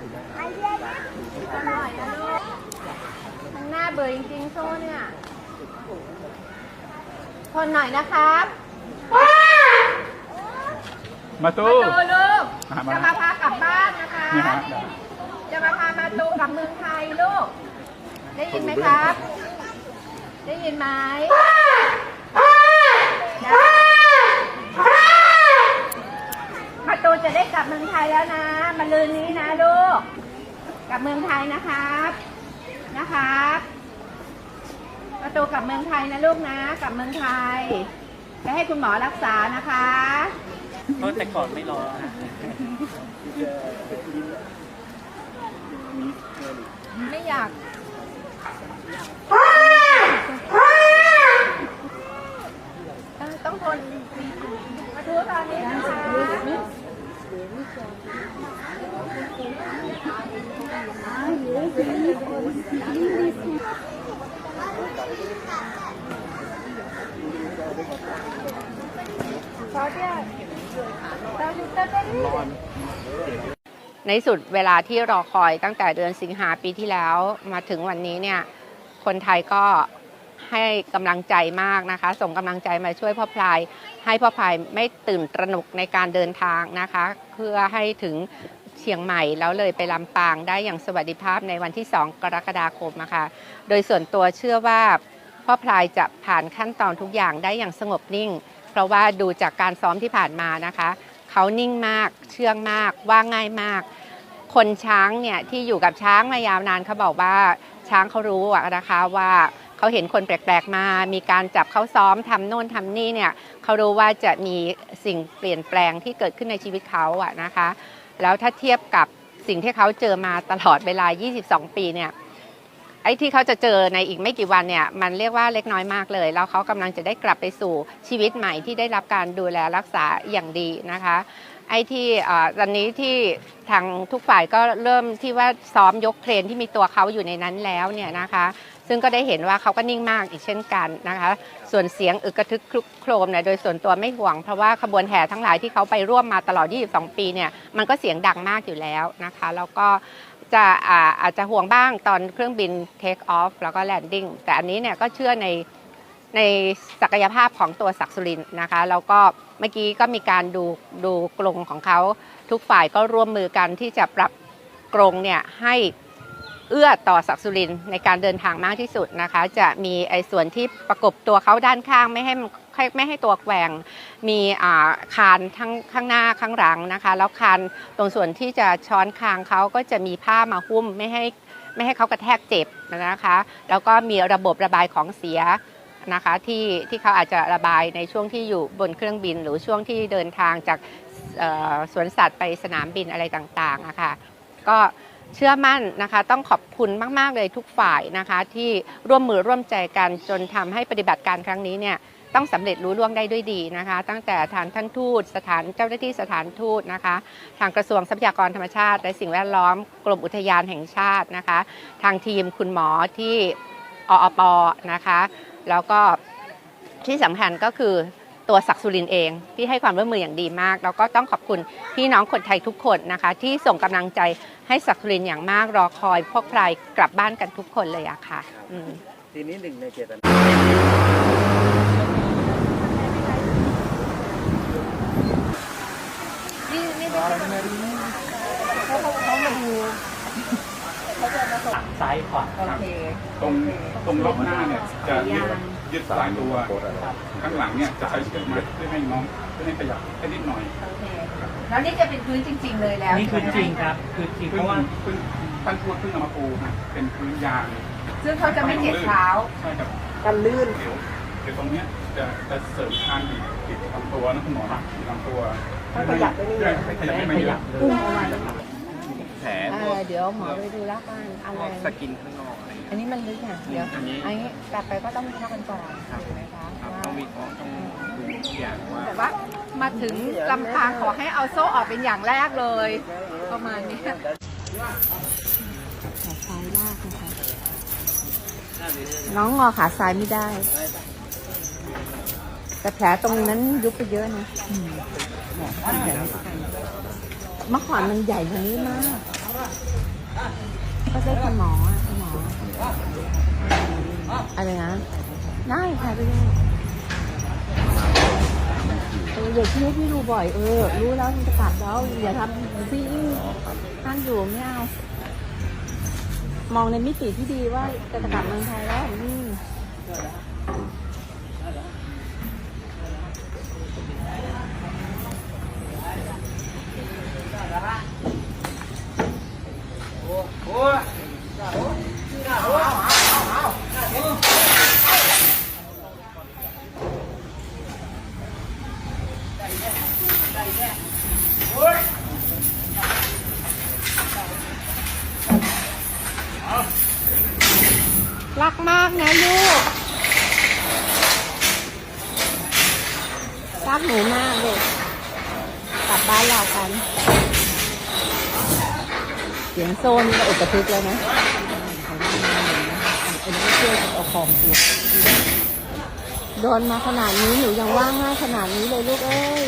อร่อยนะลูกมันน่าเบื่อจริงๆโซ่เนี่ยทนหน่อยนะครับมาตู้มาดูลูกมามา จะมาพากลับบ้านนะคะเนี่ยฮะจะมาพามาตูกลับเมืองไทยลูก ได้ยินไหมครับ ได้ยินไหมได้มาตูจะได้กลับเมืองไทยแล้วนะ มาลืนนี้นะลูก กลับเมืองไทยนะครับนะครับมาตูกลับเมืองไทยนะลูกนะ กลับเมืองไทยไปให้คุณหมอรักษานะคะเพราะแต่ก่อนไม่รอนะไม่อยาก เออต้องทนมาดูตอนนี้นะคะขอเดียวตอนนี้ตอนนี้ ในสุดเวลาที่รอคอยตั้งแต่เดือนสิงหาปีที่แล้วมาถึงวันนี้เนี่ยคนไทยก็ให้กำลังใจมากนะคะ ส่งกำลังใจมาช่วยพ่อพลาย ให้พ่อพลายไม่ตื่นตระหนกในการเดินทางนะคะ เพื่อให้ถึง เชียงใหม่ แล้วเลยไปลำปางได้อย่างสวัสดิภาพในวันที่ 2 กรกฎาคมนะคะโดยส่วนตัวเชื่อว่าพ่อพลายจะผ่านขั้นตอนทุกอย่างได้อย่างสงบนิ่ง เพราะว่าดูจากการซ้อมที่ผ่านมานะคะ เขานิ่งมาก เชื่องมาก ว่าง่ายมาก คนช้างเนี่ยที่อยู่กับช้างมายาวนานเขาบอกว่าช้างเขารู้นะคะว่าเขาเห็นคนแปลกๆมา มีการจับเขาซ้อมทำโน่นทำนี่เนี่ยเขารู้ว่าจะมีสิ่งเปลี่ยนแปลงที่เกิดขึ้นในชีวิตเขาอะนะคะ แล้วถ้าเทียบกับสิ่งที่เขาเจอมาตลอดเวลา 22 ปีเนี่ยไอ้ที่เขาจะเจอในอีกไม่กี่วันเนี่ยมันเรียกว่าเล็กน้อยมากเลย แล้วเขากำลังจะได้กลับไปสู่ชีวิตใหม่ที่ได้รับการดูแลรักษาอย่างดีนะคะ ไอ้ที่ตอนนี้ที่ทางทุกฝ่ายก็เริ่มที่ว่าซ้อมยกเครนที่มีตัวเขาอยู่ในนั้นแล้วเนี่ยนะคะ ซึ่งก็ได้เห็นว่าเขาก็นิ่งมากอีกเช่นกันนะคะ ส่วนเสียงอึกกระทึกคลุกโครมเนี่ยโดยส่วนตัวไม่ห่วง เพราะว่าขบวนแห่ทั้งหลายที่เขาไปร่วมมาตลอด 22 ปีเนี่ยมันก็เสียงดังมากอยู่แล้วนะคะแล้วก็จะอาอาจจะห่วงบ้างตอนเครื่องบิน take off แล้วก็ landing แต่อันนี้เนี่ยก็เชื่อในในศักยภาพของตัวศักสุรินนะคะแล้วก็เมื่อกี้ก็มีการดูดูกรงของเขาทุกฝ่ายก็ร่วมมือกันที่จะปรับกรงเนี่ยให้ เอื้อต่อศักดิ์สุรินในการเดินทางมากที่สุดนะคะ จะมีไอ้ส่วนที่ประกบตัวเขาด้านข้างไม่ให้มันไม่ให้ตัวแกว่งมีอ่าคานทั้งข้างหน้าข้างหลังนะคะ แล้วคานตรงส่วนที่จะช้อนคางเขาก็จะมีผ้ามาหุ้มไม่ให้ไม่ให้เขากระแทกเจ็บนะคะ แล้วก็มีระบบระบายของเสียนะคะที่ที่เขาอาจจะระบายในช่วงที่อยู่บนเครื่องบิน หรือช่วงที่เดินทางจากสวนสัตว์ไปสนามบินอะไรต่างๆอะค่ะก็ เชื่อมั่นนะคะต้องขอบคุณมาก ๆ เลยทุกฝ่ายนะคะ ที่ร่วมมือร่วมใจกันจนทำให้ปฏิบัติการครั้งนี้เนี่ยต้องสำเร็จรู้ล่วงได้ด้วยดีนะคะ ตั้งแต่ทางท่านทูต สถานเจ้าหน้าที่สถานทูตนะคะ ทางกระทรวงทรัพยากรธรรมชาติ และสิ่งแวดล้อมกรมอุทยานแห่งชาตินะคะ ทางทีมคุณหมอที่ออปนะคะ แล้วก็ที่สำคัญก็คือ ตัวศักดิ์สุรินทร์เองที่ให้ความร่วมมืออย่างดีมาก แล้วก็ต้องขอบคุณพี่น้องคนไทยทุกคนนะคะ ที่ส่งกำลังใจให้ศักดิ์สุรินทร์อย่างมากรอคอย พวกพลายกลับบ้านกันทุกคนเลยอะค่ะอืมทีนี้หนึ่งในเจตนานี่นี่เป็นเขาเขามาดูซ้ายขวาโอเคตรงตรงล็อกหน้าเนี่ยจะ ยึดยึดสายตัว ข้างหลังเนี่ยจะใช้เชือกมัดเพื่อให้น้องเพื่อให้ขยับแค่นิดหน่อยโอเคแล้วนี่จะเป็นพื้นจริง ๆ เลยแล้วนี่คือจริงครับ คือจริงเพเพิ่งราะว่าเพิ่งท่านพูดเพิ่งเอามาปูนะเป็นพื้นยางซึ่งเขาจะไม่เจ็บเท้าใช่ครับกันลื่นเดี๋ยวเดี๋ยวตรงเนี้ยจะจะเสริมคานอีกติดลำตัวนะคุณหมอติดลำตัวให้ขยับไปนี่เพื่อให้ขยับให้มันขเยยัอะ แผลเอพวอกเดี๋ยวหมอไปดูแล้วกันอะไรพวกสกินข้างนอกอะไรอย่างอันเงี้ย นี้มันลึกอะเดี๋ยวอันนี้ อันนี้กลับไปก็ต้องพักกันก่อนถูกไหมคะครับว่าต้องวิเคราะห์ต้องดูทุกอย่างว่าแต่ว่ามาถึงลำพางขอให้เอาโซ่ออกเป็นอย่างแรกเลย ประมาณนี้ขาซ้ายลากนะคะน้องงอขาซ้ายไม่ได้ แต่แผลตรงนั้นยุบไปเยอะนะอืมแผลแผล เมื่อก่อนมันใหญ่กว่านี้มาก ก็ได้คุณหมออะคุณหมอ อะไรนะได้ค่ะไปเลยเออเด็กที่ให้พี่ดูบ่อยเออ รู้แล้วมันจะกลับแล้วอย่าทำพี่ห้ามอยู่ไม่เอา มองในมิติที่ดีว่าจะกลับเมืองไทยแล้วอืม รักมากนะลูก รักหนูมากเลยกลับบ้านเรากัน เสียงโซนก็อุปทึกแล้วนะอันนี้ไม่เชื่อจะเอาของเสียโดนมาขนาดนี้หนูยังว่างง่ายขนาดนี้เลยลูกเอ้ย